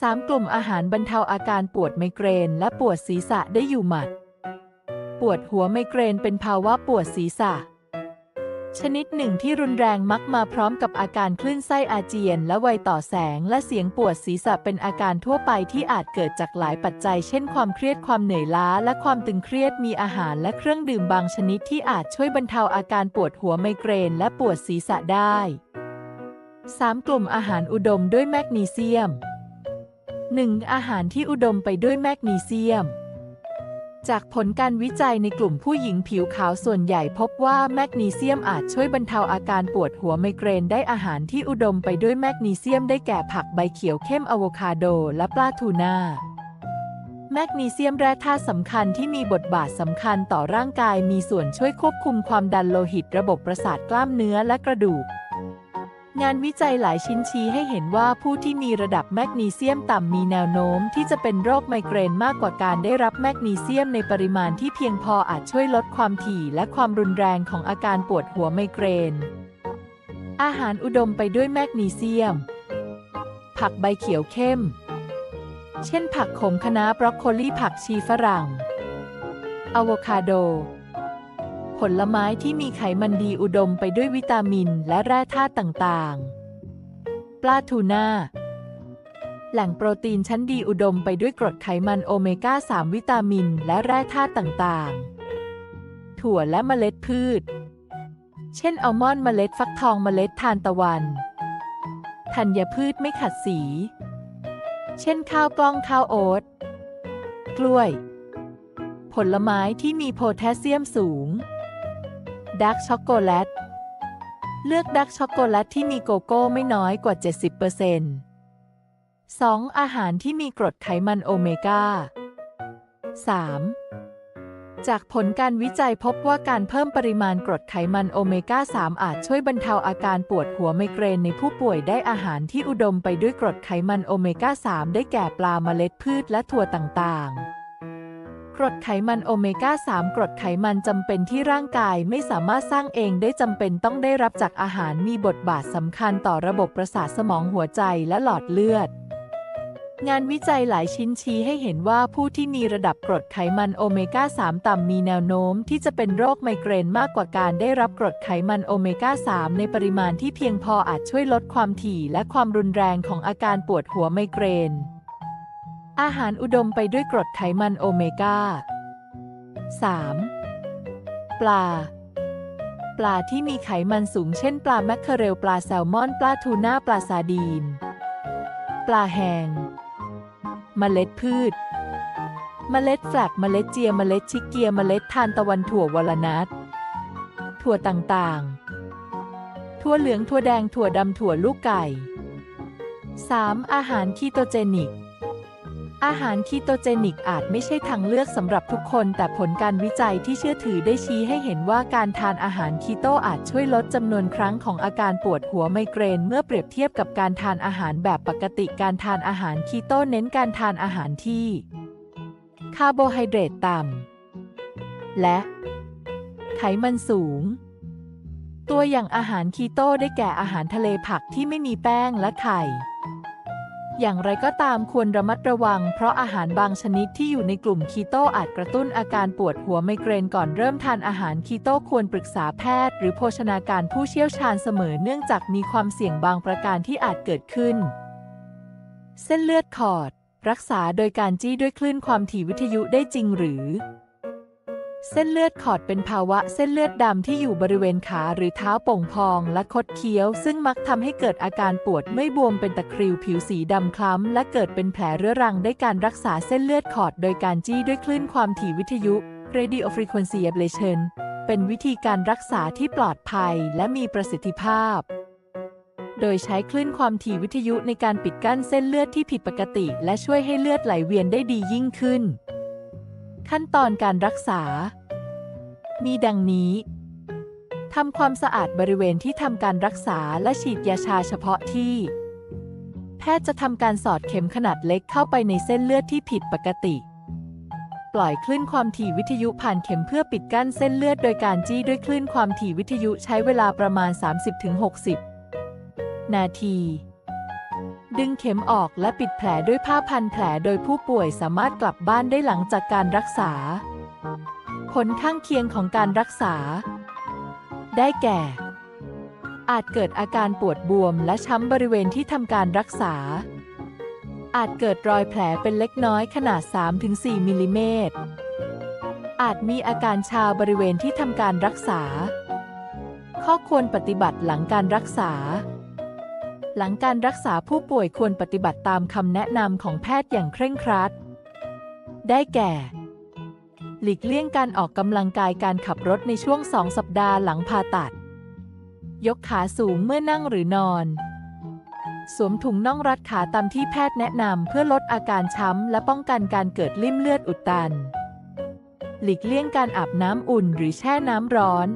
3. กลุ่มอาหารบรรเทาอาการปวดไมเกรน และปวดศีรษะได้อยู่หมัด ปวดหัวไมเกรนเป็นภาวะปวดศีรษะ ชนิดหนึ่งที่รุนแรงมักมาพร้อมกับอาการคลื่นไส้อาเจียน และไวต่อแสงและเสียงปวดศีรษะเป็นอาการทั่วไปที่อาจเกิดจากหลายปัจจัย เช่นความเครียดความเหนื่อยล้า และความตึงเครียดมีอาหารและเครื่องดื่มบางชนิดที่อาจช่วยบรรเทาอาการปวดหัวไมเกรน และปวดศีรษะได้ 3. กลุ่มอาหารอุดมด้วยแมกนีเซียม 1. อาหารที่อุดมไปด้วยแมกนีเซียม จากผลการวิจัยในกลุ่มผู้หญิงผิวขาวส่วนใหญ่พบว่าแมกนีเซียมอาจช่วยบรรเทาอาการปวดหัวไมเกรนได้อาหารที่อุดมไปด้วยแมกนีเซียมได้แก่ผักใบเขียวเข้มอะโวคาโดและปลาทูน่าแมกนีเซียมแร่ธาตุสำคัญที่มีบทบาทสำคัญต่อร่างกายมีส่วนช่วยควบคุมความดันโลหิตระบบประสาทกล้ามเนื้อและกระดูก งานวิจัยหลายชิ้นชี้ให้เห็นว่าผู้ที่มีระดับแมกนีเซียมต่ำมีแนวโน้มที่จะเป็นโรคไมเกรนมากกว่าการได้รับแมกนีเซียมในปริมาณที่เพียงพออาจช่วยลดความถี่และความรุนแรงของอาการปวดหัวไมเกรน อาหารอุดมไปด้วยแมกนีเซียม ผักใบเขียวเข้ม เช่นผักขมคะน้าบรอกโคลีผักชีฝรั่งอะโวคาโด ผลไม้ที่มีไขมันดีอุดมไปด้วยวิตามินและแร่ธาตุต่างๆ ปลาทูน่า แหล่งโปรตีนชั้นดีอุดมไปด้วยกรดไขมันโอเมก้า 3 วิตามินและแร่ธาตุต่างๆ ถั่วและเมล็ดพืช เช่นอัลมอนด์เมล็ดฟักทองเมล็ดทานตะวันธัญพืชไม่ขัดสี เช่นข้าวกล้องข้าวโอ๊ต กล้วย ผลไม้ที่มีโพแทสเซียมสูง ดาร์กช็อกโกแลต เลือกดาร์กช็อกโกแลตที่มีโกโก้ไม่น้อยกว่า 70% 2. อาหารที่มีกรดไขมันโอเมก้า 3. จากผลการวิจัยพบว่าการเพิ่มปริมาณกรดไขมันโอเมก้า 3 อาจช่วยบรรเทาอาการปวดหัวไมเกรนในผู้ป่วยได้อาหารที่อุดมไปด้วยกรดไขมันโอเมก้า 3 ได้แก่ปลาเมล็ดพืชและถั่วต่างๆ กรดไขมันโอเมก้า 3 กรดไขมันจำเป็นที่ร่างกายไม่สามารถสร้างเองได้จำเป็นต้องได้รับจากอาหารมีบทบาทสำคัญต่อระบบประสาทสมองหัวใจและหลอดเลือด งานวิจัยหลายชิ้นชี้ให้เห็นว่าผู้ที่มีระดับกรดไขมันโอเมก้า 3 ต่ำมีแนวโน้มที่จะเป็นโรคไมเกรนมากกว่าการได้รับกรดไขมันโอเมก้า 3 ในปริมาณที่เพียงพออาจช่วยลดความถี่และความรุนแรงของอาการปวดหัวไมเกรน อาหารอุดมไปด้วยกรดไขมันโอเมก้า 3. ปลา ปลาที่มีไขมันสูงเช่นปลาแมคเคเรลปลาแซลมอน ปลาทูน่าปลาซาดีน ปลาแหงเมล็ดพืช เมล็ดแฟลกเมล็ดเจีย เมล็ดชิกเกีย เมล็ดทานตะวันถั่ววอลนัทถั่วต่างๆ ถั่วเหลืองถั่วแดงถั่วดำถั่วลูกไก่ 3. อาหารคีโตเจนิก อาหารคีโตเจนิกอาจไม่ใช่ทางเลือกสำหรับทุกคน แต่ผลการวิจัยที่เชื่อถือได้ชี้ให้เห็นว่าการทานอาหารคีโตอาจช่วยลดจำนวนครั้งของอาการปวดหัวไมเกรน เมื่อเปรียบเทียบกับการทานอาหารแบบปกติการทานอาหารคีโตเน้นการทานอาหารที่คาร์โบไฮเดรตต่ำและไขมันสูง ตัวอย่างอาหารคีโตได้แก่อาหารทะเลผักที่ไม่มีแป้งและไข่ อย่างไรก็ตามควรระมัดระวัง เพราะอาหารบางชนิดที่อยู่ในกลุ่มคีโตอาจกระตุ้นอาการปวดหัวไมเกรนก่อนเริ่มทานอาหารคีโตควรปรึกษาแพทย์ หรือโภชนาการผู้เชี่ยวชาญเสมอเนื่องจากมีความเสี่ยงบางประการที่อาจเกิดขึ้น เส้นเลือดขอด รักษาโดยการจี้ด้วยคลื่นความถี่วิทยุได้จริงหรือ เส้นเลือดขอดเป็นภาวะเส้นเลือดดำที่อยู่บริเวณขาหรือเท้าโป่งพองและคดเคี้ยว ซึ่งมักทำให้เกิดอาการปวดเมื่อยบวมเป็นตะคริวผิวสีดำคล้ำ และเกิดเป็นแผลเรื้อรังได้การรักษาเส้นเลือดขอดโดยการจี้ด้วยคลื่นความถี่วิทยุ Radio Frequency Ablation เป็นวิธีการรักษาที่ปลอดภัยและมีประสิทธิภาพ โดยใช้คลื่นความถี่วิทยุในการปิดกั้นเส้นเลือดที่ผิดปกติ และช่วยให้เลือดไหลเวียนได้ดียิ่งขึ้น ขั้นตอนการรักษา มีดังนี้ทำความสะอาดบริเวณที่ทำการรักษาและฉีดยาชาเฉพาะที่ แพทย์จะทำการสอดเข็มขนาดเล็กเข้าไปในเส้นเลือดที่ผิดปกติ ปล่อยคลื่นความถี่วิทยุผ่านเข็มเพื่อปิดกั้นเส้นเลือดโดยการจี้ด้วยคลื่นความถี่วิทยุใช้เวลาประมาณ 30-60 นาที ดึงเข็มออกและปิดแผลด้วยผ้าพันแผลโดยผู้ป่วยสามารถกลับบ้านได้หลังจากการรักษา ผลข้างเคียงของการรักษา ได้แก่ อาจเกิดอาการปวดบวมและช้ำบริเวณที่ทำการรักษา อาจเกิดรอยแผลเป็นเล็กน้อยขนาด 3-4 มิลลิเมตร อาจมีอาการชาบริเวณที่ทำการรักษา ข้อควรปฏิบัติหลังการรักษา หลังการรักษาผู้ป่วยควรปฏิบัติตามคำแนะนำของแพทย์อย่างเคร่งครัด ได้แก่ หลีกเลี่ยงการออกกำลังกายการขับรถในช่วงสองสัปดาห์หลังผ่าตัด ยกขาสูงเมื่อนั่งหรือนอน สวมถุงน่องรัดขาตามที่แพทย์แนะนำเพื่อลดอาการช้ำ และป้องกันการเกิดลิ่มเลือดอุดตัน หลีกเลี่ยงการอาบน้ำอุ่นหรือแช่น้ำร้อน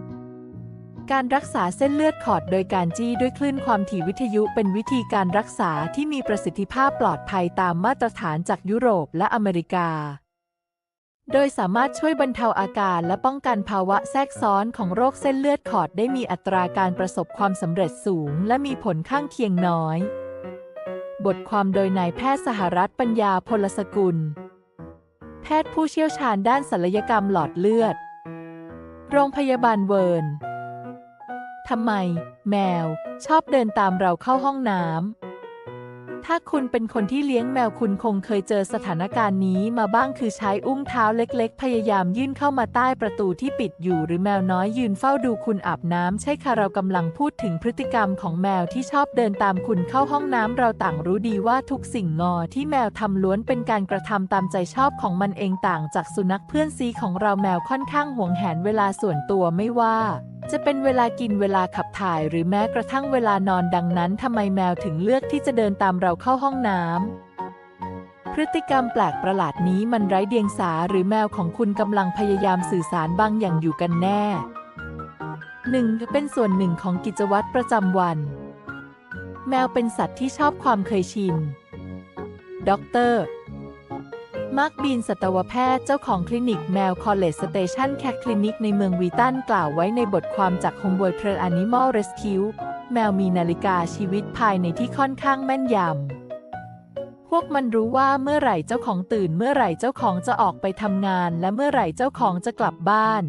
การรักษาเส้นเลือดขอดโดยการจี้ด้วยคลื่นความถี่วิทยุเป็นวิธีการรักษาที่มีประสิทธิภาพปลอดภัยตามมาตรฐานจากยุโรปและอเมริกา โดยสามารถช่วยบรรเทาอาการและป้องกันภาวะแทรกซ้อนของโรคเส้นเลือดขอดได้มีอัตราการประสบความสำเร็จสูง และมีผลข้างเคียงน้อย บทความโดยนายแพทย์สหรัฐปัญญาพลสกุล แพทย์ผู้เชี่ยวชาญด้านศัลยกรรมหลอดเลือด โรงพยาบาลเวิร์นทำไม แมว ชอบเดินตามเราเข้าห้องน้ำ ถ้าคุณเป็นคนที่เลี้ยงแมวคุณคงเคยเจอสถานการณ์นี้มาบ้างคือใช้อุ้งเท้าเล็กๆ พยายามยื่นเข้ามาใต้ประตูที่ปิดอยู่ หรือแมวน้อยยืนเฝ้าดูคุณอาบน้ำใช่ค่ะเรากำลังพูดถึงพฤติกรรมของแมวที่ชอบเดินตามคุณเข้าห้องน้ำเราต่างรู้ดีว่าทุกสิ่งงอที่แมวทำล้วนเป็นการกระทำตามใจชอบของมันเองต่างจากสุนัขเพื่อนซีของเราแมวค่อนข้างหวงแหนเวลาส่วนตัวไม่ว่า จะเป็นเวลากินเวลาขับถ่ายหรือแม้กระทั่งเวลานอนดังนั้นทำไมแมวถึงเลือกที่จะเดินตามเราเข้าห้องน้ำพฤติกรรมแปลกประหลาดนี้มันไร้เดียงสาหรือแมวของคุณกำลังพยายามสื่อสารบางอย่างอยู่กันแน่ 1. เป็นส่วนหนึ่งของกิจวัตรประจำวัน แมวเป็นสัตว์ที่ชอบความเคยชินด็อกเตอร์ มาร์คบีนสัตวแพทย์เจ้าของคลินิกแมว College Station Cat Clinic ในเมืองวีตันกล่าวไว้ในบทความจาก Homeboy Per Animal Rescue แมวมีนาฬิกาชีวิตภายในที่ค่อนข้างแม่นยำ พวกมันรู้ว่าเมื่อไหร่เจ้าของตื่น เมื่อไหร่เจ้าของจะออกไปทำงาน และเมื่อไหร่เจ้าของจะกลับบ้าน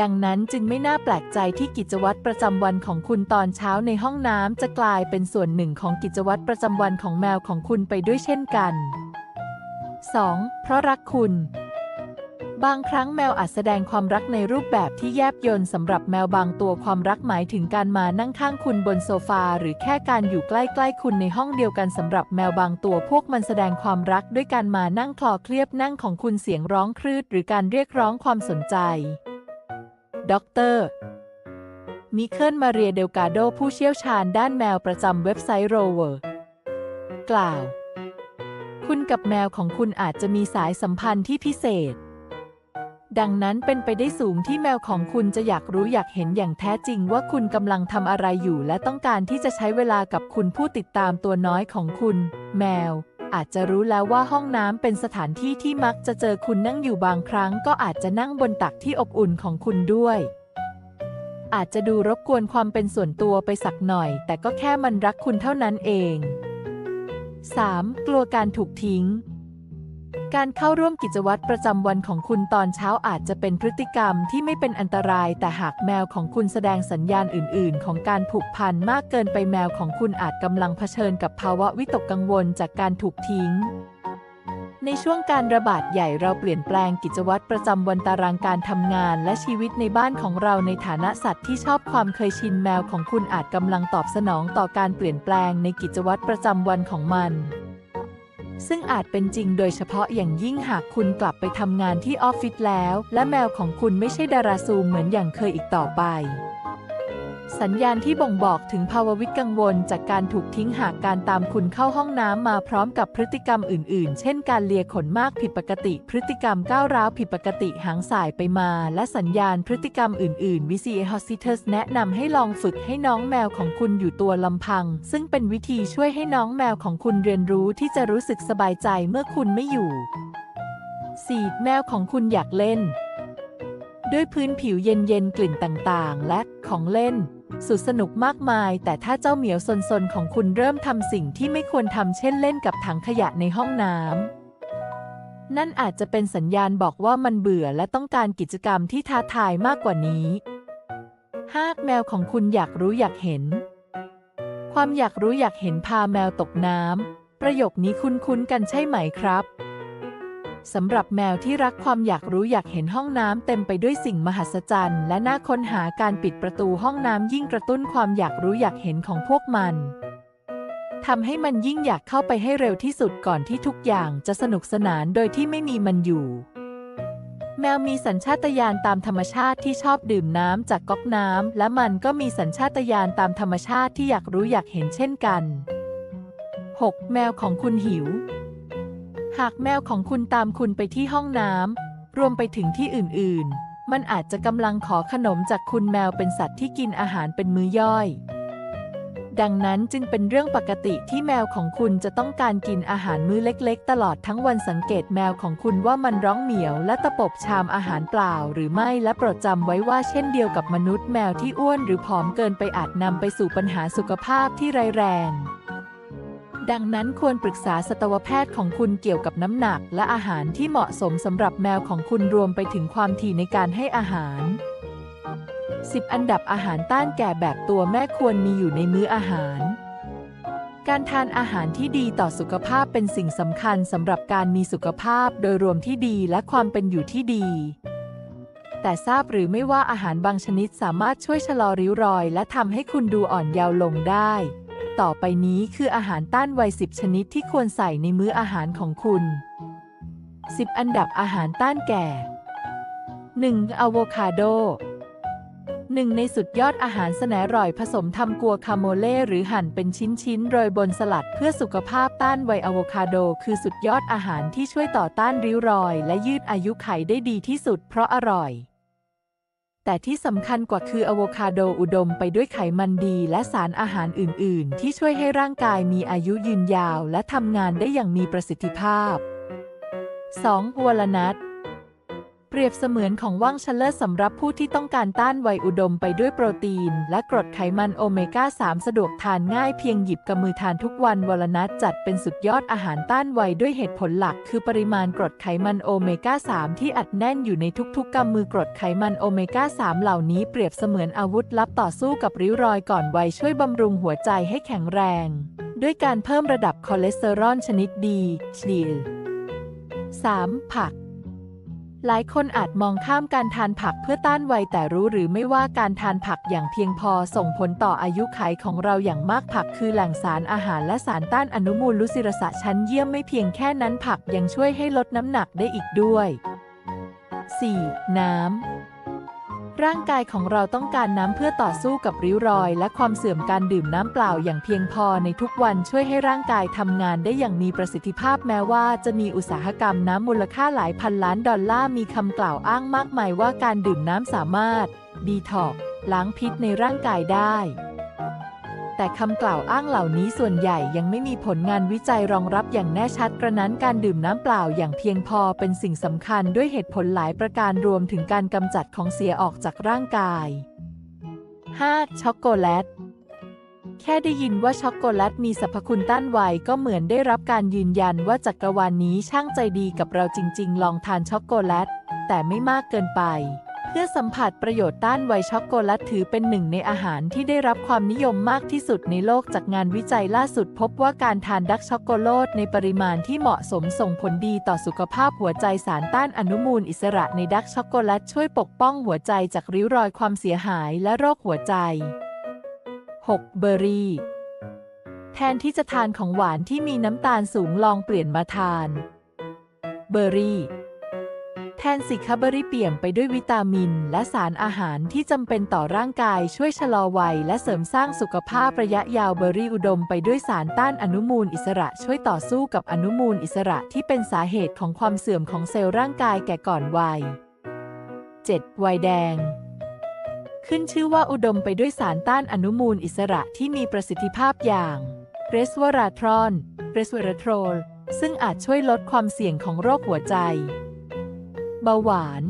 ดังนั้นจึงไม่น่าแปลกใจที่กิจวัตรประจำวันของคุณตอนเช้าในห้องน้ำจะกลายเป็นส่วนหนึ่งของกิจวัตรประจำวันของแมวของคุณไปด้วยเช่นกัน 2. เพราะรักคุณ บางครั้งแมวอาจแสดงความรักในรูปแบบที่แยบยลสำหรับแมวบางตัวความรักหมายถึงการมานั่งข้างคุณบนโซฟา หรือแค่การอยู่ใกล้ๆคุณในห้องเดียวกันสำหรับแมวบางตัวพวกมันแสดงความรักด้วยการมานั่งคลอเคลียบนั่งของคุณเสียงร้องครืดหรือการเรียกร้องความสนใจด็อกเตอร์มิเคิลมาเรียเดลกาโดผู้เชี่ยวชาญด้านแมวประจำเว็บไซต์โรเวอร์ กล่าว คุณกับแมวของคุณอาจจะมีสายสัมพันธ์ที่พิเศษ ดังนั้นเป็นไปได้สูงที่แมวของคุณจะอยากรู้อยากเห็นอย่างแท้จริงว่าคุณกำลังทำอะไรอยู่ และต้องการที่จะใช้เวลากับคุณผู้ติดตามตัวน้อยของคุณ แมว อาจจะรู้แล้วว่าห้องน้ำเป็นสถานที่ที่มักจะเจอคุณนั่งอยู่บางครั้ง ก็อาจจะนั่งบนตักที่อบอุ่นของคุณด้วยอาจจะดูรบกวนความเป็นส่วนตัวไปสักหน่อย แต่ก็แค่มันรักคุณเท่านั้นเอง 3. กลัวการถูกทิ้ง การเข้าร่วมกิจวัตรประจำวันของคุณตอนเช้าอาจจะเป็นพฤติกรรมที่ไม่เป็นอันตราย แต่หากแมวของคุณแสดงสัญญาณอื่น ๆ ของการผูกพันมากเกินไปแมวของคุณอาจกำลังเผชิญกับภาวะวิตกกังวลจากการถูกทิ้ง ในช่วงการระบาดใหญ่เราเปลี่ยนแปลงกิจวัตรประจำวันตารางการทำงานและชีวิตในบ้านของเราในฐานะสัตว์ที่ชอบความเคยชินแมวของคุณอาจกำลังตอบสนองต่อการเปลี่ยนแปลงในกิจวัตรประจำวันของมัน ซึ่งอาจเป็นจริงโดยเฉพาะอย่างยิ่งหากคุณกลับไปทำงานที่ออฟฟิศแล้ว และแมวของคุณไม่ใช่ดาราซูมเหมือนอย่างเคยอีกต่อไป สัญญาณที่บ่งบอกถึงภาวะวิตกังวล จากการถูกทิ้งหากการตามคุณเข้าห้องน้ำมาพร้อมกับพฤติกรรมอื่นๆ เช่นการเลียขนมากผิดปกติ พฤติกรรมก้าวร้าวผิดปกติหางสายไปมา และสัญญาณพฤติกรรมอื่นๆ VCA Hospitals แนะนำให้ลองฝึกให้น้องแมวของคุณอยู่ตัวลำพัง ซึ่งเป็นวิธีช่วยให้น้องแมวของคุณเรียนรู้ที่จะรู้สึกสบายใจเมื่อคุณไม่อยู่ 4. แมวของคุณอยากเล่นด้วยพื้นผิวเย็นๆ กลิ่นต่างๆ และของเล่น สุดสนุกมากมาย แต่ถ้าเจ้าเหมียวซนๆของคุณเริ่มทำสิ่งที่ไม่ควรทำเช่นเล่นกับถังขยะในห้องน้ำนั่นอาจจะเป็นสัญญาณบอกว่ามันเบื่อและต้องการกิจกรรมที่ท้าทายมากกว่านี้ หากแมวของคุณอยากรู้อยากเห็น ความอยากรู้อยากเห็นพาแมวตกน้ำประโยคนี้คุ้นๆกันใช่ไหมครับ สำหรับแมวที่รักความอยากรู้อยากเห็นห้องน้ำเต็มไปด้วยสิ่งมหัศจรรย์ และน่าค้นหาการปิดประตูห้องน้ำยิ่งกระตุ้นความอยากรู้อยากเห็นของพวกมันทำให้มันยิ่งอยากเข้าไปให้เร็วที่สุดก่อนที่ทุกอย่างจะสนุกสนานโดยที่ไม่มีมันอยู่ แมวมีสัญชาตญาณตามธรรมชาติที่ชอบดื่มน้ำจากก๊อกน้ำและมันก็มีสัญชาตญาณตามธรรมชาติที่อยากรู้อยากเห็นเช่นกัน 6. แมวของคุณหิว หากแมวของคุณตามคุณไปที่ห้องน้ำรวมไปถึงที่อื่นๆ มันอาจจะกำลังขอขนมจากคุณแมวเป็นสัตว์ที่กินอาหารเป็นมื้อย่อย ดังนั้นจึงเป็นเรื่องปกติที่แมวของคุณจะต้องการกินอาหารมื้อเล็กๆ ตลอดทั้งวันสังเกตแมวของคุณว่ามันร้องเหมียว และตะปบชามอาหารเปล่าหรือไม่และโปรดจำไว้ว่าเช่นเดียวกับมนุษย์แมวที่อ้วนหรือผอมเกินไปอาจนำไปสู่ปัญหาสุขภาพที่ร้ายแรง ดังนั้นควรปรึกษาสัตวแพทย์ของคุณเกี่ยวกับน้ำหนัก และอาหารที่เหมาะสมสำหรับแมวของคุณรวมไปถึงความถี่ในการให้อาหาร 10 อันดับอาหารต้านแก่แบบตัวแม่ควรมีอยู่ในมื้ออาหาร การทานอาหารที่ดีต่อสุขภาพเป็นสิ่งสำคัญสำหรับการมีสุขภาพโดยรวมที่ดีและความเป็นอยู่ที่ดี แต่ทราบหรือไม่ว่าอาหารบางชนิดสามารถช่วยชะลอริ้วรอย และทำให้คุณดูอ่อนเยาว์ลงได้ ต่อไปนี้คืออาหารต้านวัย10 ชนิดที่ควรใส่ในมื้ออาหารของคุณ 10 อันดับอาหารต้านแก่ 1. อะโวคาโดหนึ่งในสุดยอดอาหารสแนอร่อยผสมทำกัวคาโมเล่หรือหั่นเป็นชิ้นๆโรยบนสลัดเพื่อสุขภาพต้านไวอะโวคาโด คือสุดยอดอาหารที่ช่วยต่อต้านริ้วรอย และยืดอายุไขได้ดีที่สุดเพราะอร่อย แต่ที่สำคัญกว่าคืออะโวคาโดอุดมไปด้วยไขมันดี และสารอาหารอื่น ๆ ที่ช่วยให้ร่างกายมีอายุยืนยาว และทำงานได้อย่างมีประสิทธิภาพ 2. วอลนัท เปรียบเสมือนของว่างชะเลิศสำหรับผู้ที่ต้องการต้านไวอุดมไปด้วยโปรตีน และกรดไขมันโอเมก้า 3 สะดวกทานง่ายเพียงหยิบกับมือทานทุกวันวอลนัทจัดเป็นสุดยอดอาหารต้านไวด้วยเหตุผลหลัก คือปริมาณกรดไขมันโอเมก้า 3 ที่อัดแน่นอยู่ในทุกๆกำมือกรดไขมันโอเมก้า 3 เหล่านี้เปรียบเสมือนอาวุธลับต่อสู้กับริ้วรอยก่อนวัยช่วยบำรุงหัวใจให้แข็งแรง ด้วยการเพิ่มระดับคอเลสเตอรอลชนิดดีชีล 3. ผัก หลายคนอาจมองข้ามการทานผักเพื่อต้านวัยแต่รู้หรือไม่ว่าการทานผักอย่างเพียงพอส่งผลต่ออายุขัยของเราอย่างมากผักคือแหล่งสารอาหารและสารต้านอนุมูลลุสิรสะชั้นเยี่ยมไม่เพียงแค่นั้นผักยังช่วยให้ลดน้ำหนักได้อีกด้วย 4. น้ำ ร่างกายของเราต้องการน้ำเพื่อต่อสู้กับริ้วรอย และความเสื่อมการดื่มน้ำเปล่าอย่างเพียงพอในทุกวันช่วยให้ร่างกายทำงานได้อย่างมีประสิทธิภาพแม้ว่าจะมีอุตสาหกรรมน้ำมูลค่าหลายพันล้านดอลลาร์มีคำกล่าวอ้างมากมายว่าการดื่มน้ำสามารถดีท็อกล้างพิษในร่างกายได้ แต่คำกล่าวอ้างเหล่านี้ส่วนใหญ่ยังไม่มีผลงานวิจัยรองรับอย่างแน่ชัดกระนั้นการดื่มน้ำเปล่าอย่างเพียงพอเป็นสิ่งสำคัญด้วยเหตุผลหลายประการรวมถึงการกำจัดของเสียออกจากร่างกาย 5. ช็อกโกแลตแค่ได้ยินว่าช็อกโกแลตมีสรรพคุณต้านไวก็เหมือนได้รับการยืนยันว่าจักรวาลนนี้ช่างใจดีกับเราจริง ๆ ลองทานช็อกโกแลต แต่ไม่มากเกินไป พื่อสัมผัสประโยชน์ต้านไวช็อกโกแลตถือเป็นหนึ่งในอาหารที่ได้รับความนิยมมากที่สุดในโลกจากงานวิจัยล่าสุดพบว่าการทานดักช็อกโกแลตในปริมาณที่เหมาะสมส่งผลดีต่อสุขภาพหัวใจสารต้านอนุมูลอิสระในดักช็อกโกแลตช่วยปกป้องหัวใจจากริ้วรอยความเสียหายและโรคหัวใจ 6. เบอร์รี่ แทนที่จะทานของหวานที่มีน้ำตาลสูงลองเปลี่ยนมาทาน เบอร์รี่ แทนสิคะเบอร์รี่เปี่ยมไปด้วยวิตามิน และสารอาหารที่จำเป็นต่อร่างกายช่วยชะลอวัย และเสริมสร้างสุขภาพระยะยาวเบอร์รี่อุดมไปด้วยสารต้านอนุมูลอิสระช่วยต่อสู้กับอนุมูลอิสระที่เป็นสาเหตุของความเสื่อมของเซลล์ร่างกายแก่ก่อนวัย 7. วัยแดง ขึ้นชื่อว่าอุดมไปด้วยสารต้านอนุมูลอิสระที่มีประสิทธิภาพอย่างเรสวราทรอนเรสเวราโทรลซึ่งอาจช่วยลดความเสี่ยงของโรคหัวใจ เบาหวาน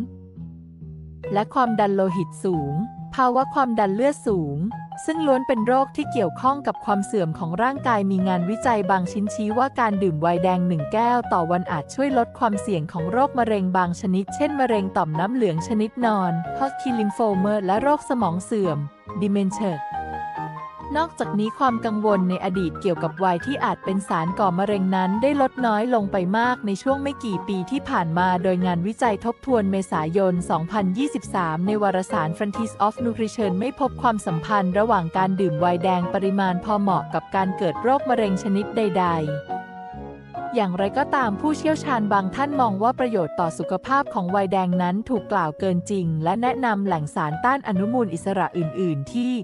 และความดันโลหิตสูง ภาวะความดันเลือดสูง ซึ่งล้วนเป็นโรคที่เกี่ยวข้องกับความเสื่อมของร่างกายมีงานวิจัยบางชิ้นชี้ว่าการดื่มไวน์แดงหนึ่งแก้วต่อวันอาจช่วยลดความเสี่ยงของโรคมะเร็งบางชนิด เช่น มะเร็งต่อมน้ำเหลืองชนิดนอนฮอตคิลิมโฟเมอร์และโรคสมองเสื่อมดิเมนเชอร์ นอกจากนี้ความกังวลในอดีตเกี่ยวกับวัยที่อาจเป็นสารก่อมะเร็งนั้นได้ลดน้อยลงไปมากในช่วงไม่กี่ปีที่ผ่านมาโดยงานวิจัยทบทวนเมษายน 2023 ในวารสาร Frontiers of Nutrition ไม่พบความสัมพันธ์ระหว่างการดื่มไวน์แดงปริมาณพอเหมาะกับการเกิดโรคมะเร็งชนิดใด ๆอย่างไรก็ตามผู้เชี่ยวชาญบางท่านมองว่าประโยชน์ต่อสุขภาพของไวน์แดงนั้นถูกกล่าวเกินจริง และแนะนำแหล่งสารต้านอนุมูลอิสระอื่น ๆ ที่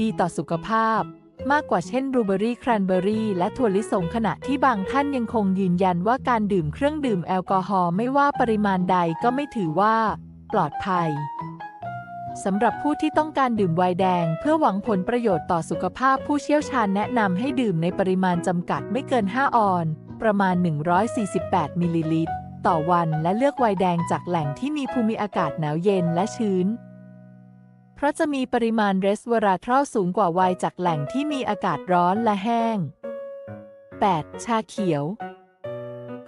ดีต่อสุขภาพ มากกว่าเช่นบลูเบอรี่แครนเบอรี่และถั่วลิสงขณะที่บางท่านยังคงยืนยันว่าการดื่มเครื่องดื่มแอลกอฮอล์ไม่ว่าปริมาณใดก็ไม่ถือว่า ปลอดภัยสำหรับผู้ที่ต้องการดื่มไวน์แดง เพื่อหวังผลประโยชน์ต่อสุขภาพผู้เชี่ยวชาญแนะนำให้ดื่มในปริมาณจำกัดไม่เกิน 5 ออน ประมาณ 148 มิลลิลิตร ต่อวันและเลือกไวน์แดงจากแหล่งที่มีภูมิอากาศหนาวเย็นและชื้น เพราะจะมีปริมาณเรสเวราทรอลสูงกว่าไวน์จากแหล่งที่มีอากาศร้อนและแห้ง 8. ชาเขียว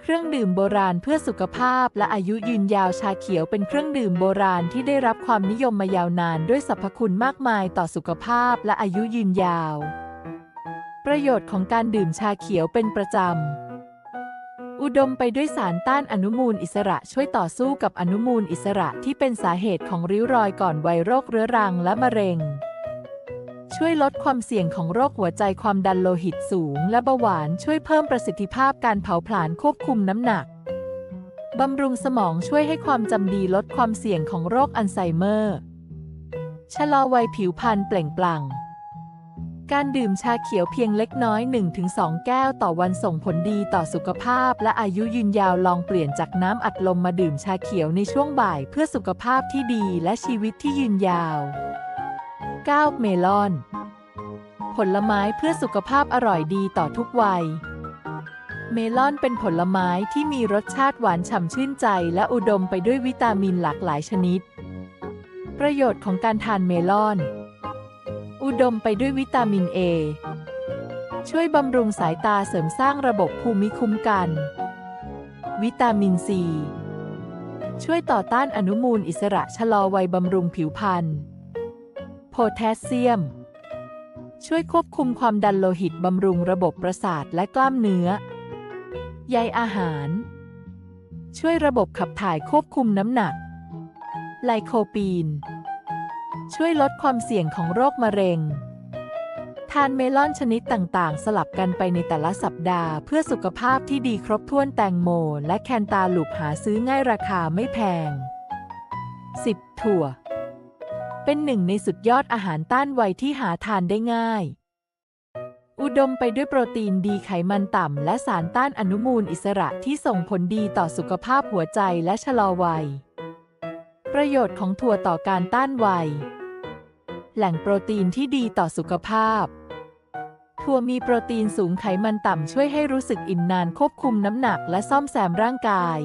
เครื่องดื่มโบราณเพื่อสุขภาพและอายุยืนยาวชาเขียวเป็นเครื่องดื่มโบราณที่ได้รับความนิยมมายาวนานด้วยสรรพคุณมากมายต่อสุขภาพและอายุยืนยาว ประโยชน์ของการดื่มชาเขียวเป็นประจำ อุดมไปด้วยสารต้านอนุมูลอิสระช่วยต่อสู้กับอนุมูลอิสระที่เป็นสาเหตุของริ้วรอยก่อนวัยโรคเรื้อรังและมะเร็ง ช่วยลดความเสี่ยงของโรคหัวใจความดันโลหิตสูง และเบาหวานช่วยเพิ่มประสิทธิภาพการเผาผลาญควบคุมน้ำหนักบำรุงสมองช่วยให้ความจำดีลดความเสี่ยงของโรคอัลไซเมอร์ ชะลอวัยผิวพรรณเปล่งปลั่ง การดื่มชาเขียวเพียงเล็กน้อย 1-2 แก้วต่อวันส่งผลดีต่อสุขภาพ และอายุยืนยาวลองเปลี่ยนจากน้ำอัดลมมาดื่มชาเขียวในช่วงบ่ายเพื่อสุขภาพที่ดีและชีวิตที่ยืนยาว 9. เมลอน ผลไม้เพื่อสุขภาพอร่อยดีต่อทุกวัย เมลอนเป็นผลไม้ที่มีรสชาติหวานฉ่ำชื่นใจ และอุดมไปด้วยวิตามินหลากหลายชนิด ประโยชน์ของการทานเมลอน อุดมไปด้วยวิตามิน A ช่วยบำรุงสายตาเสริมสร้างระบบภูมิคุ้มกัน วิตามิน C ช่วยต่อต้านอนุมูลอิสระชะลอวัยบำรุงผิวพรรณ โพแทสเซียม ช่วยควบคุมความดันโลหิตบำรุงระบบประสาทและกล้ามเนื้อ ใยอาหาร ช่วยระบบขับถ่ายควบคุมน้ำหนัก ไลโคปีน ช่วยลดความเสี่ยงของโรคมะเร็ง ทานเมลอนชนิดต่างๆ สลับกันไปในแต่ละสัปดาห์เพื่อสุขภาพที่ดีครบถ้วนแตงโม และแคนตาลูปหาซื้อง่ายราคาไม่แพง 10. ถั่ว เป็นหนึ่งในสุดยอดอาหารต้านไวที่หาทานได้ง่าย อุดมไปด้วยโปรตีนดีไขมันต่ำ และสารต้านอนุมูลอิสระที่ส่งผลดีต่อสุขภาพหัวใจและชะลอวัยประโยชน์ของถั่วต่อการต้านวัย แหล่งโปรตีนที่ดีต่อสุขภาพ ถั่วมีโปรตีนสูงไขมันต่ำช่วยให้รู้สึกอิ่มนานควบคุมน้ำหนักและซ่อมแซมร่างกาย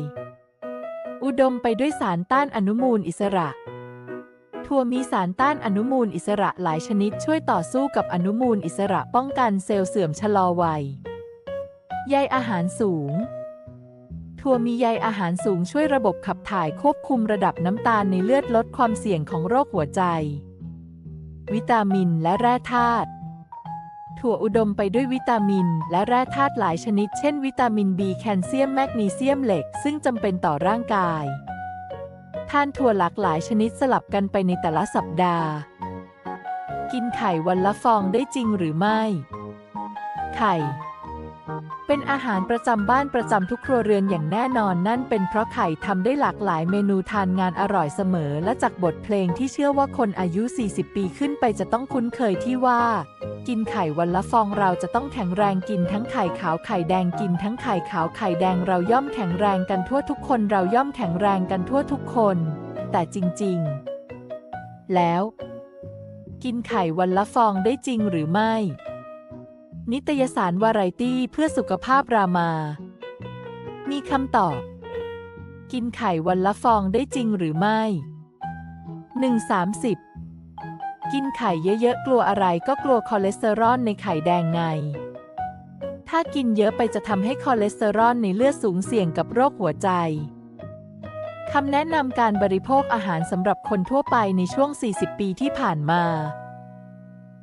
อุดมไปด้วยสารต้านอนุมูลอิสระ ถั่วมีสารต้านอนุมูลอิสระหลายชนิดช่วยต่อสู้กับอนุมูลอิสระป้องกันเซลล์เสื่อมชะลอวัย ใยอาหารสูงถั่วมีใยอาหารสูงช่วยระบบขับถ่ายควบคุมระดับน้ำตาลในเลือดลดความเสี่ยงของโรคหัวใจ วิตามินและแร่ธาตุถั่วอุดมไปด้วยวิตามิน และแร่ธาตุหลายชนิด เช่น วิตามิน B แคลเซียมแมกนีเซียมเหล็ก ซึ่งจำเป็นต่อร่างกาย ทานถั่วหลากหลายชนิดสลับกันไปในแต่ละสัปดาห์ กินไข่วันละฟองได้จริงหรือไม่ ไข่ เป็นอาหารประจำบ้านประจำทุกครัวเรือนอย่างแน่นอนนั่นเป็นเพราะไข่ทำได้หลากหลายเมนูทานงานอร่อยเสมอ และจากบทเพลงที่เชื่อว่าคนอายุ 40 ปีขึ้นไปจะต้องคุ้นเคยที่ว่า กินไข่วันละฟองเราจะต้องแข็งแรงกินทั้งไข่ขาวไข่แดงกินทั้งไข่ขาวไข่แดงเราย่อมแข็งแรงกันทั่วทุกคนเราย่อมแข็งแรงกันทั่วทุกคน แต่จริง ๆ แล้ว กินไข่วันละฟองได้จริงหรือไม่ นิตยสารวาไรตี้เพื่อสุขภาพรามา มีคำตอบ กินไข่วันละฟองได้จริงหรือไม่ 1.30 กินไข่เยอะๆ กลัวอะไรก็กลัวคอเลสเตอรอลในไข่แดงไง ถ้ากินเยอะไปจะทำให้คอเลสเตอรอลในเลือดสูงเสี่ยงกับโรคหัวใจคำแนะนำการบริโภคอาหารสำหรับคนทั่วไปในช่วง 40 ปีที่ผ่านมา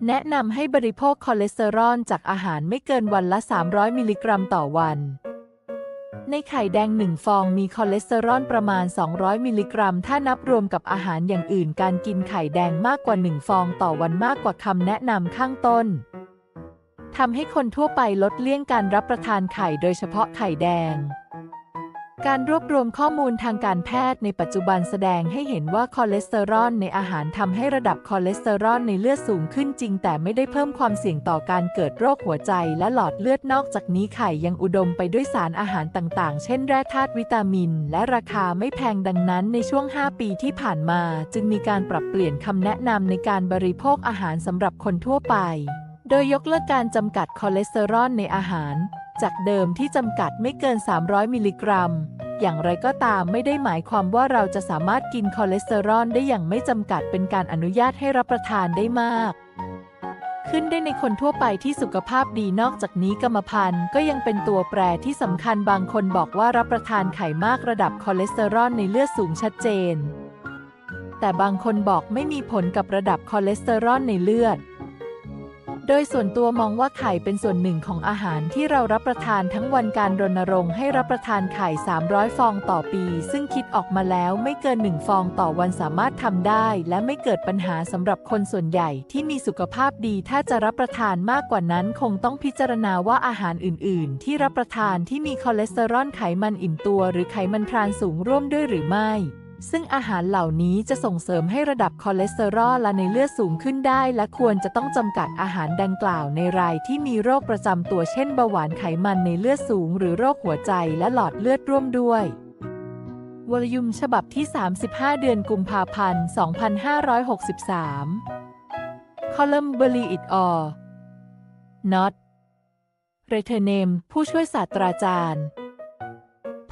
แนะนำให้บริโภคคอเลสเตอรอลจากอาหารไม่เกินวันละ 300 มิลลิกรัมต่อวัน ในไข่แดงหนึ่งฟองมีคอเลสเตอรอลประมาณ 200 มิลลิกรัม ถ้านับรวมกับอาหารอย่างอื่น การกินไข่แดงมากกว่า 1 ฟองต่อวันมากกว่าคำแนะนำข้างต้นทำให้คนทั่วไปลดเลี่ยงการรับประทานไข่โดยเฉพาะไข่แดง การรวบรวมข้อมูลทางการแพทย์ในปัจจุบันแสดงให้เห็นว่าคอเลสเตอรอลในอาหารทำให้ระดับคอเลสเตอรอลในเลือดสูงขึ้นจริง แต่ไม่ได้เพิ่มความเสี่ยงต่อการเกิดโรคหัวใจ และหลอดเลือดนอกจากนี้ไข่ยังอุดมไปด้วยสารอาหารต่างๆ เช่นแร่ธาตุวิตามิน และราคาไม่แพงดังนั้นในช่วง 5 ปีที่ผ่านมา จึงมีการปรับเปลี่ยนคำแนะนำในการบริโภคอาหารสำหรับคนทั่วไป โดยยกเลิกการจำกัดคอเลสเตอรอลในอาหาร จากเดิมที่จำกัดไม่เกิน 300 มิลลิกรัม อย่างไรก็ตามไม่ได้หมายความว่าเราจะสามารถกินคอเลสเตอรอลได้อย่างไม่จำกัดเป็นการอนุญาตให้รับประทานได้มาก ขึ้นได้ในคนทั่วไปที่สุขภาพดีนอกจากนี้กรรมพันธุ์ก็ยังเป็นตัวแปรที่สำคัญบางคนบอกว่ารับประทานไข่มากระดับคอเลสเตอรอลในเลือดสูงชัดเจน แต่บางคนบอกไม่มีผลกับระดับคอเลสเตอรอลในเลือด โดยส่วนตัวมองว่าไข่เป็นส่วนหนึ่งของอาหารที่เรารับประทานทั้งวันการรณรงค์ให้รับประทานไข่ 300 ฟองต่อปี ซึ่งคิดออกมาแล้วไม่เกิน 1 ฟองต่อวันสามารถทำได้ และไม่เกิดปัญหาสำหรับคนส่วนใหญ่ที่มีสุขภาพดีถ้าจะรับประทานมากกว่านั้น คงต้องพิจารณาว่าอาหารอื่น ๆ ที่รับประทานที่มีคอเลสเตอรอลไขมันอิ่มตัว หรือไขมันทรานสูงร่วมด้วยหรือไม่ ซึ่งอาหารเหล่านี้จะส่งเสริมให้ระดับคอเลสเตอรอลและในเลือดสูงขึ้นได้ และควรจะต้องจำกัดอาหารดังกล่าวในรายที่มีโรคประจำตัวเช่นเบาหวานไขมันในเลือดสูง หรือโรคหัวใจและหลอดเลือดร่วมด้วยวรยุมฉบับที่ 35 เดือนกุมภาพันธ์ 2563 คอลัมน์ Believe It All Not r e t e r n a m e ผู้ช่วยศาสตราจารย์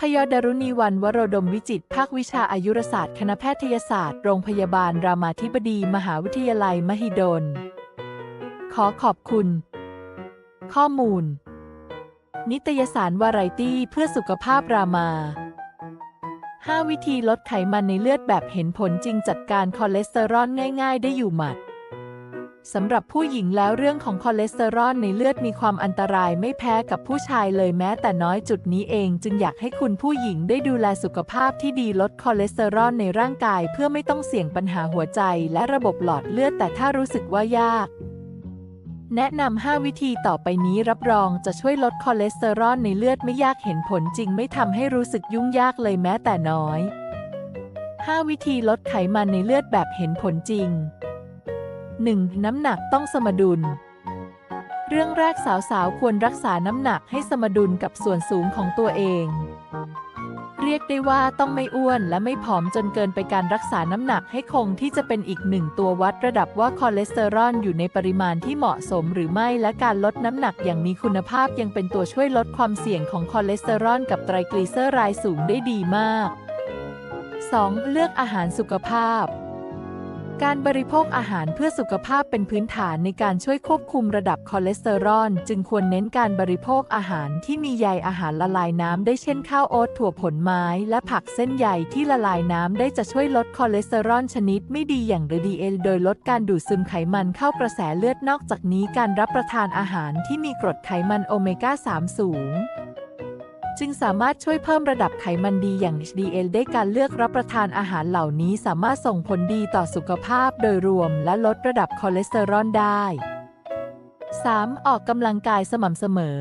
พยดารุณีวันวโรดมวิจิตภาควิชาอายุรศาสตร์ คณะแพทยศาสตร์ โรงพยาบาล รามาธิบดี มหาวิทยาลัยมหิดล ขอขอบคุณ ข้อมูล นิตยสารวาไรตี้เพื่อสุขภาพรามา 5 วิธีลดไขมันในเลือดแบบเห็นผลจริงจัดการคอเลสเตอรอลง่าย ๆ ได้อยู่หมัด สำหรับผู้หญิงแล้วเรื่องของคอเลสเตอรอลในเลือดมีความอันตรายไม่แพ้กับผู้ชายเลยแม้แต่น้อยจุดนี้เองจึงอยากให้คุณผู้หญิงได้ดูแลสุขภาพที่ดีลดคอเลสเตอรอลในร่างกาย เพื่อไม่ต้องเสี่ยงปัญหาหัวใจและระบบหลอดเลือดแต่ถ้ารู้สึกว่ายาก แนะนำ 5 วิธีต่อไปนี้รับรองจะช่วยลดคอเลสเตอรอลในเลือดไม่ยากเห็นผลจริงไม่ทำให้รู้สึกยุ่งยากเลยแม้แต่น้อย 5 วิธีลดไขมันในเลือดแบบเห็นผลจริง 1. น้ำหนักต้องสมดุล เรื่องแรกสาวๆ ควรรักษาน้ำหนักให้สมดุลกับส่วนสูงของตัวเอง เรียกได้ว่าต้องไม่อ้วนและไม่ผอมจนเกินไปการรักษาน้ำหนักให้คงที่จะเป็นอีกหนึ่งตัววัดระดับว่าคอเลสเตอรอลอยู่ในปริมาณที่เหมาะสมหรือไม่และการลดน้ำหนักอย่างมีคุณภาพยังเป็นตัวช่วยลดความเสี่ยงของคอเลสเตอรอลกับไตรกลีเซอไรด์สูงได้ดีมาก 2. เลือกอาหารสุขภาพ การบริโภคอาหารเพื่อสุขภาพเป็นพื้นฐานในการช่วยควบคุมระดับคอเลสเตอรอล จึงควรเน้นการบริโภคอาหารที่มีใยอาหารละลายน้ำได้เช่นข้าวโอ๊ตถั่วผลไม้ และผักเส้นใยที่ละลายน้ำได้จะช่วยลดคอเลสเตอรอลชนิดไม่ดีอย่าง LDL โดยลดการดูดซึมไขมันเข้ากระแสเลือดนอกจากนี้การรับประทานอาหารที่มีกรดไขมันโอเมก้า 3 สูง จึงสามารถช่วยเพิ่มระดับไขมันดีอย่าง HDL ได้การเลือกรับประทานอาหารเหล่านี้สามารถส่งผลดีต่อสุขภาพโดยรวมและลดระดับคอเลสเตอรอลได้ 3. ออกกำลังกายสม่ำเสมอ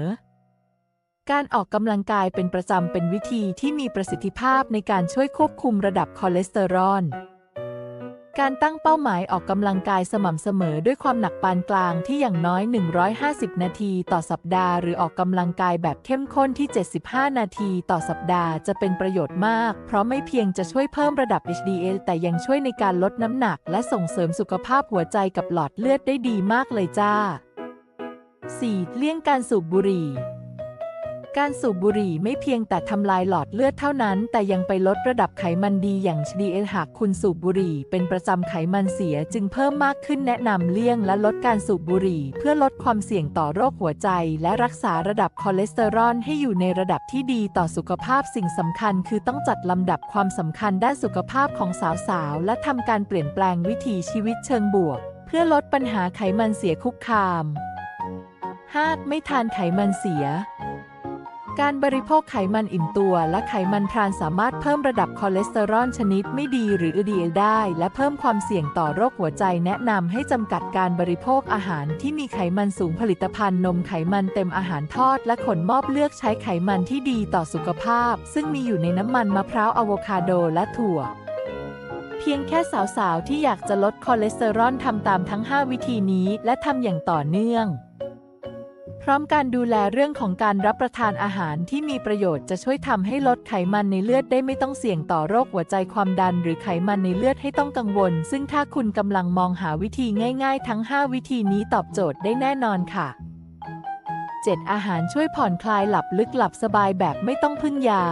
การออกกำลังกายเป็นประจำเป็นวิธีที่มีประสิทธิภาพในการช่วยควบคุมระดับคอเลสเตอรอล การตั้งเป้าหมายออกกำลังกายสม่ำเสมอด้วยความหนักปานกลางที่อย่างน้อย 150 นาทีต่อสัปดาห์ หรือออกกำลังกายแบบเข้มข้นที่ 75 นาทีต่อสัปดาห์จะเป็นประโยชน์มาก เพราะไม่เพียงจะช่วยเพิ่มระดับ HDL แต่ยังช่วยในการลดน้ำหนัก และส่งเสริมสุขภาพหัวใจกับหลอดเลือดได้ดีมากเลยจ้า 4. เลี่ยงการสูบบุหรี่ การสูบบุหรี่ไม่เพียงแต่ทำลายหลอดเลือดเท่านั้น แต่ยังไปลดระดับไขมันดีอย่าง HDL หากคุณสูบบุหรี่ เป็นประจำไขมันเสียจึงเพิ่มมากขึ้นแนะนำเลี่ยงและลดการสูบบุหรี่ เพื่อลดความเสี่ยงต่อโรคหัวใจ และรักษาระดับคอเลสเตอรอลให้อยู่ในระดับที่ดีต่อสุขภาพสิ่งสำคัญ คือต้องจัดลำดับความสำคัญด้านสุขภาพของสาวๆและทำการเปลี่ยนแปลงวิถีชีวิตเชิงบวก เพื่อลดปัญหาไขมันเสียคุกคาม 5. ไม่ทานไขมันเสีย การบริโภคไขมันอิ่มตัวและไขมันทรานสามารถเพิ่มระดับคอเลสเตอรอลชนิดไม่ดีหรือ LDL ได้ และเพิ่มความเสี่ยงต่อโรคหัวใจแนะนำให้จำกัดการบริโภคอาหารที่มีไขมันสูงผลิตภัณฑ์นมไขมันเต็มอาหารทอด และขนมอบเลือกใช้ไขมันที่ดีต่อสุขภาพ ซึ่งมีอยู่ในน้ำมันมะพร้าวอะโวคาโดและถั่วเพียงแค่สาวๆ ที่อยากจะลดคอเลสเตอรอลทำตามทั้ง 5 วิธีนี้ และทำอย่างต่อเนื่อง ร้อมการดูแลเรื่องของการรับประทานอาหารที่มีประโยชน์จะช่วยทำให้ลดไขมันในเลือดได้ไม่ต้องเสี่ยงต่อโรคหัวใจความดัน หรือไขมันในเลือดให้ต้องกังวล ซึ่งถ้าคุณกำลังมองหาวิธีง่าย ๆ ทั้ง 5 วิธีนี้ตอบโจทย์ได้แน่นอนค่ะ 7. อาหารช่วยผ่อนคลายหลับลึกหลับสบายแบบไม่ต้องพึ่งยา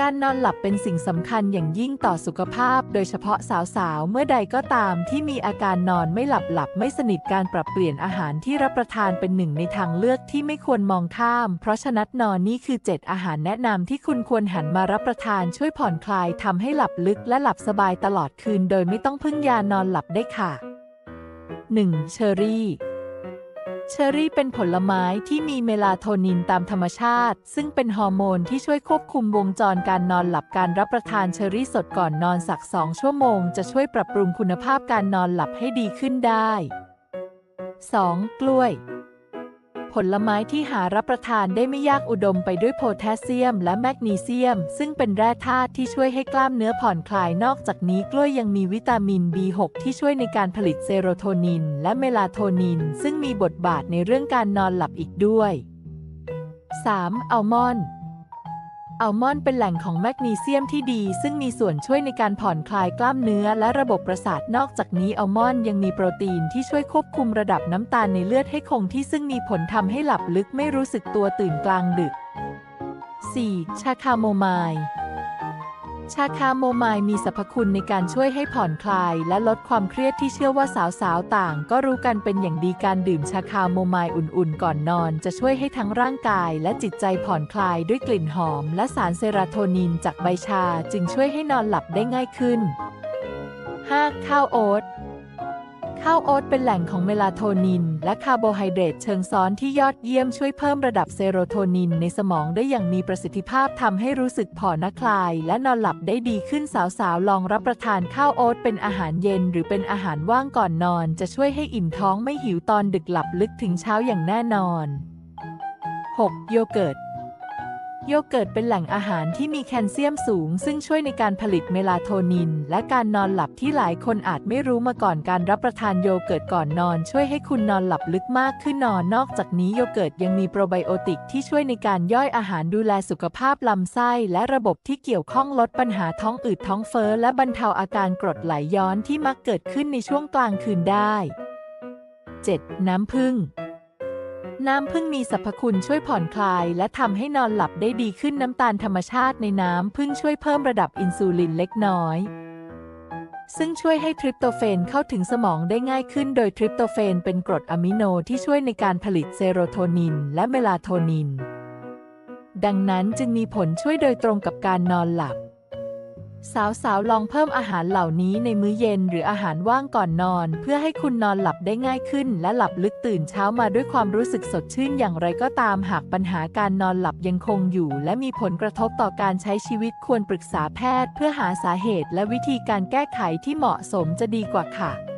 การนอนหลับเป็นสิ่งสำคัญอย่างยิ่งต่อสุขภาพ โดยเฉพาะสาวๆ เมื่อใดก็ตามที่มีอาการนอนไม่หลับหลับไม่สนิทการปรับเปลี่ยนอาหารที่รับประทานเป็นหนึ่งในทางเลือกที่ไม่ควรมองข้าม เพราะฉะนั้นนอนนี่คือ 7 อาหารแนะนำที่คุณควรหันมารับประทานช่วยผ่อนคลายทำให้หลับลึกและหลับสบายตลอดคืน โดยไม่ต้องพึ่งยานอนหลับได้ค่ะ 1. เชอร์รี่ เชอร์รี่เป็นผลไม้ที่มีเมลาโทนินตามธรรมชาติ ซึ่งเป็นฮอร์โมนที่ช่วยควบคุมวงจรการนอนหลับการรับประทานเชอร์รี่สดก่อนนอนสักสองชั่วโมง จะช่วยปรับปรุงคุณภาพการนอนหลับให้ดีขึ้นได้ 2. กล้วย ผลไม้ที่หารับประทานได้ไม่ยากอุดมไปด้วยโพแทสเซียม และแมกนีเซียม ซึ่งเป็นแร่ธาตุที่ช่วยให้กล้ามเนื้อผ่อนคลายนอกจากนี้กล้วยยังมีวิตามิน B6 ที่ช่วยในการผลิตเซโรโทนิน และเมลาโทนิน ซึ่งมีบทบาทในเรื่องการนอนหลับอีกด้วย 3. อัลมอนด์ อัลมอนด์เป็นแหล่งของแมกนีเซียมที่ดี ซึ่งมีส่วนช่วยในการผ่อนคลายกล้ามเนื้อและระบบประสาทนอกจากนี้อัลมอนด์ยังมีโปรตีนที่ช่วยควบคุมระดับน้ำตาลในเลือดให้คงที่ซึ่งมีผลทำให้หลับลึกไม่รู้สึกตัวตื่นกลางดึก 4. ชาคาโมไมล์ ชาคาโมไมล์มีสรรพคุณในการช่วยให้ผ่อนคลาย และลดความเครียดที่เชื่อว่าสาวๆ ต่าง ก็รู้กันเป็นอย่างดีการดื่มชาคาโมไมล์อุ่นๆ ก่อนนอน จะช่วยให้ทั้งร่างกาย และจิตใจผ่อนคลายด้วยกลิ่นหอม และสารเซโรโทนินจากใบชาจึงช่วยให้นอนหลับได้ง่ายขึ้น 5. ข้าวโอ๊ต ข้าวโอ๊ตเป็นแหล่งของเมลาโทนิน และคาร์โบไฮเดรตเชิงซ้อนที่ยอดเยี่ยมช่วยเพิ่มระดับเซโรโทนินในสมองได้อย่างมีประสิทธิภาพทำให้รู้สึกผ่อนคลาย และนอนหลับได้ดีขึ้นสาวๆ ลองรับประทานข้าวโอ๊ตเป็นอาหารเย็น หรือเป็นอาหารว่างก่อนนอน จะช่วยให้อิ่มท้องไม่หิวตอนดึกหลับลึกถึงเช้าอย่างแน่นอน 6. โยเกิร์ต โยเกิร์ตเป็นแหล่งอาหารที่มีแคลเซียมสูง ซึ่งช่วยในการผลิตเมลาโทนิน และการนอนหลับที่หลายคนอาจไม่รู้มาก่อนการรับประทานโยเกิร์ตก่อนนอน ช่วยให้คุณนอนหลับลึกมากขึ้นนอนนอกจากนี้โยเกิร์ตยังมีโปรไบโอติกที่ช่วยในการย่อยอาหารดูแลสุขภาพลำไส้ และระบบที่เกี่ยวข้องลดปัญหาท้องอืดท้องเฟ้อ และบรรเทาอาการกรดไหลย้อนที่มักเกิดขึ้นในช่วงกลางคืนได้ 7. น้ำผึ้ง น้ำผึ้งมีสรรพคุณช่วยผ่อนคลาย และทำให้นอนหลับได้ดีขึ้นน้ำตาลธรรมชาติในน้ำผึ้งช่วยเพิ่มระดับอินซูลินเล็กน้อย ซึ่งช่วยให้ทริปโตเฟนเข้าถึงสมองได้ง่ายขึ้น โดยทริปโตเฟนเป็นกรดอะมิโนที่ช่วยในการผลิตเซโรโทนิน และเมลาโทนิน ดังนั้นจึงมีผลช่วยโดยตรงกับการนอนหลับ สาวๆ ลองเพิ่มอาหารเหล่านี้ในมื้อเย็นหรืออาหารว่างก่อนนอน เพื่อให้คุณนอนหลับได้ง่ายขึ้น และหลับลึกตื่นเช้ามาด้วยความรู้สึกสดชื่นอย่างไรก็ตามหากปัญหาการนอนหลับยังคงอยู่ และมีผลกระทบต่อการใช้ชีวิตควรปรึกษาแพทย์ เพื่อหาสาเหตุและวิธีการแก้ไขที่เหมาะสมจะดีกว่าค่ะ